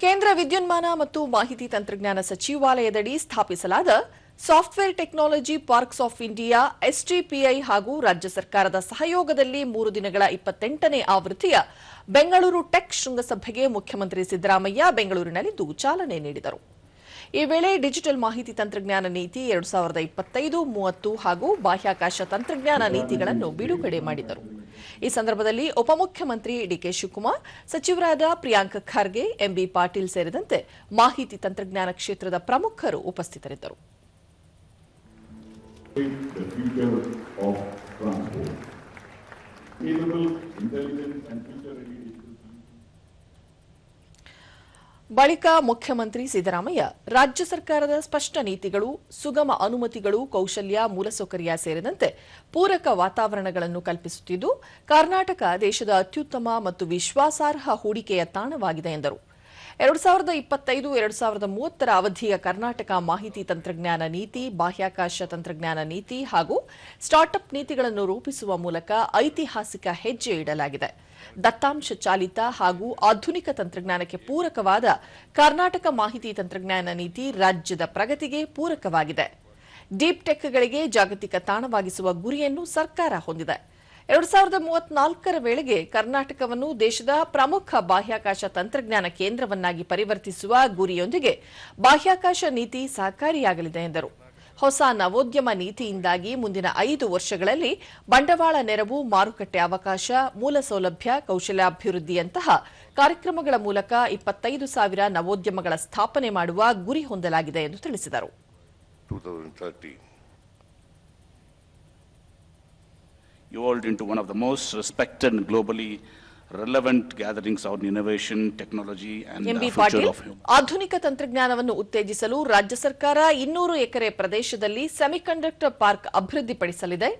ಕೇಂದ್ರ ವಿದ್ಯುನ್ಮಾನ ಮತ್ತು ಮಾಹಿತಿ ತಂತ್ರಜ್ಞಾನ ಸಚಿವಾಲಯದಡಿ ಸ್ಥಾಪಿಸಲಾದ Software Technology Parks of India STPI ಹಾಗೂ ರಾಜ್ಯ ಸರ್ಕಾರದ ಸಹಯೋಗದಲ್ಲಿ ಮೂರು ದಿನಗಳ ಇಪ್ಪತ್ತೆಂಟನೇ ಆವೃತ್ತಿಯ ಬೆಂಗಳೂರು ಟೆಕ್ ಶೃಂಗಸಭೆಗೆ ಮುಖ್ಯಮಂತ್ರಿ ಸಿದ್ದರಾಮಯ್ಯ ಬೆಂಗಳೂರಿನಲ್ಲಿಂದು ಚಾಲನೆ ನೀಡಿದರು. ಈ ವೇಳೆ ಡಿಜಿಟಲ್ ಮಾಹಿತಿ ತಂತ್ರಜ್ಞಾನ ನೀತಿ ಎರಡು ಸಾವಿರದ ಇಪ್ಪತ್ತೈದು, ಮೂವತ್ತು ಹಾಗೂ ಬಾಹ್ಯಾಕಾಶ ತಂತ್ರಜ್ಞಾನ ನೀತಿಗಳನ್ನು ಬಿಡುಗಡೆ ಮಾಡಿದರು. ಈ ಸಂದರ್ಭದಲ್ಲಿ ಉಪಮುಖ್ಯಮಂತ್ರಿ ಡಿಕೆ ಶಿವಕುಮಾರ್, ಸಚಿವರಾದ ಪ್ರಿಯಾಂಕ್ ಖರ್ಗೆ, ಎಂಬಿ ಪಾಟೀಲ್ ಸೇರಿದಂತೆ ಮಾಹಿತಿ ತಂತ್ರಜ್ಞಾನ ಕ್ಷೇತ್ರದ ಪ್ರಮುಖರು ಉಪಸ್ಥಿತರಿದ್ದರು the future of transport. Capable, intelligent and future-ready digital ಬಳಿಕ ಮುಖ್ಯಮಂತ್ರಿ ಸಿದ್ದರಾಮಯ್ಯ, ರಾಜ್ಯ ಸರ್ಕಾರದ ಸ್ಪಷ್ಟ ನೀತಿಗಳು, ಸುಗಮ ಅನುಮತಿಗಳು, ಕೌಶಲ್ಯ, ಮೂಲಸೌಕರ್ಯ ಸೇರಿದಂತೆ ಪೂರಕ ವಾತಾವರಣಗಳನ್ನು ಕಲ್ಪಿಸುತ್ತಿದ್ದು, ಕರ್ನಾಟಕ ದೇಶದ ಅತ್ಯುತ್ತಮ ಮತ್ತು ವಿಶ್ವಾಸಾರ್ಹ ಹೂಡಿಕೆಯ ತಾಣವಾಗಿದೆ ಎಂದರು. ಎರಡು ಸಾವಿರದ ಇಪ್ಪತ್ತೈದು, ಎರಡು ಸಾವಿರದ ಮೂವತ್ತರ ಅವಧಿಯ ಕರ್ನಾಟಕ ಮಾಹಿತಿ ತಂತ್ರಜ್ಞಾನ ನೀತಿ, ಬಾಹ್ಯಾಕಾಶ ತಂತ್ರಜ್ಞಾನ ನೀತಿ ಹಾಗೂ ಸ್ಟಾರ್ಟ್ಅಪ್ ನೀತಿಗಳನ್ನು ರೂಪಿಸುವ ಮೂಲಕ ಐತಿಹಾಸಿಕ ಹೆಜ್ಜೆ ಇಡಲಾಗಿದೆ. ದತ್ತಾಂಶ ಚಾಲಿತ ಹಾಗೂ ಆಧುನಿಕ ತಂತ್ರಜ್ಞಾನಕ್ಕೆ ಪೂರಕವಾದ ಕರ್ನಾಟಕ ಮಾಹಿತಿ ತಂತ್ರಜ್ಞಾನ ನೀತಿ ರಾಜ್ಯದ ಪ್ರಗತಿಗೆ ಪೂರಕವಾಗಿದೆ. ಡೀಪ್ ಟೆಕ್ಗಳಿಗೆ ಜಾಗತಿಕ ತಾಣವಾಗಿಸುವ ಗುರಿಯನ್ನು ಸರ್ಕಾರ ಹೊಂದಿದೆ. ಎರಡು ಸಾವಿರದ ಮೂವತ್ನಾಲ್ಕರ ವೇಳೆಗೆ ಕರ್ನಾಟಕವನ್ನು ದೇಶದ ಪ್ರಮುಖ ಬಾಹ್ಯಾಕಾಶ ತಂತ್ರಜ್ಞಾನ ಕೇಂದ್ರವನ್ನಾಗಿ ಪರಿವರ್ತಿಸುವ ಗುರಿಯೊಂದಿಗೆ ಬಾಹ್ಯಾಕಾಶ ನೀತಿ ಸಹಕಾರಿಯಾಗಲಿದೆ ಎಂದರು. ಹೊಸ ನವೋದ್ಯಮ ನೀತಿಯಿಂದಾಗಿ ಮುಂದಿನ ಐದು ವರ್ಷಗಳಲ್ಲಿ ಬಂಡವಾಳ ನೆರವು ಮಾರುಕಟ್ಟೆ ಅವಕಾಶ ಮೂಲ ಸೌಲಭ್ಯ ಕೌಶಲ್ಯಾಭಿವೃದ್ಧಿಯಂತಹ ಕಾರ್ಯಕ್ರಮಗಳ ಮೂಲಕ ಇಪ್ಪತ್ತೈದು ಸಾವಿರ ನವೋದ್ಯಮಗಳ ಸ್ಥಾಪನೆ ಮಾಡುವ ಗುರಿ ಹೊಂದಲಾಗಿದೆ ಎಂದು ತಿಳಿಸಿದರು 2030. evolved into one of the most respected and globally relevant gatherings on innovation, technology, and the future Patil of human. ಆಧುನಿಕ ತಂತ್ರಜ್ಞಾನವನ್ನು ಉತ್ತೇಜಿಸಲು ರಾಜ್ಯ ಸರ್ಕಾರ ಇನ್ನೂರು ಎಕರೆ ಪ್ರದೇಶದಲ್ಲಿ ಸೆಮಿಕಂಡಕ್ಟರ್ ಪಾರ್ಕ್ ಅಭಿವೃದ್ಧಿಪಡಿಸಲಿದೆ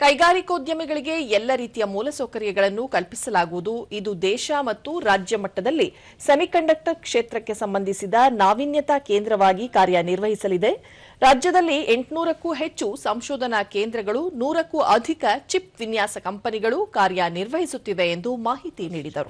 ಕೈಗಾರಿಕೋದ್ಯಮಿಗಳಿಗೆ ಎಲ್ಲ ರೀತಿಯ ಮೂಲಸೌಕರ್ಯಗಳನ್ನು ಕಲ್ಪಿಸಲಾಗುವುದು. ಇದು ದೇಶ ಮತ್ತು ರಾಜ್ಯ ಮಟ್ಟದಲ್ಲಿ ಸೆಮಿಕಂಡಕ್ಟರ್ ಕ್ಷೇತ್ರಕ್ಕೆ ಸಂಬಂಧಿಸಿದ ನಾವೀನ್ಯತಾ ಕೇಂದ್ರವಾಗಿ ಕಾರ್ಯನಿರ್ವಹಿಸಲಿದೆ. ರಾಜ್ಯದಲ್ಲಿ ಎಂಟುನೂರಕ್ಕೂ ಹೆಚ್ಚು ಸಂಶೋಧನಾ ಕೇಂದ್ರಗಳು, ನೂರಕ್ಕೂ ಅಧಿಕ ಚಿಪ್ ವಿನ್ಯಾಸ ಕಂಪನಿಗಳು ಕಾರ್ಯನಿರ್ವಹಿಸುತ್ತಿವೆ ಎಂದು ಮಾಹಿತಿ ನೀಡಿದರು.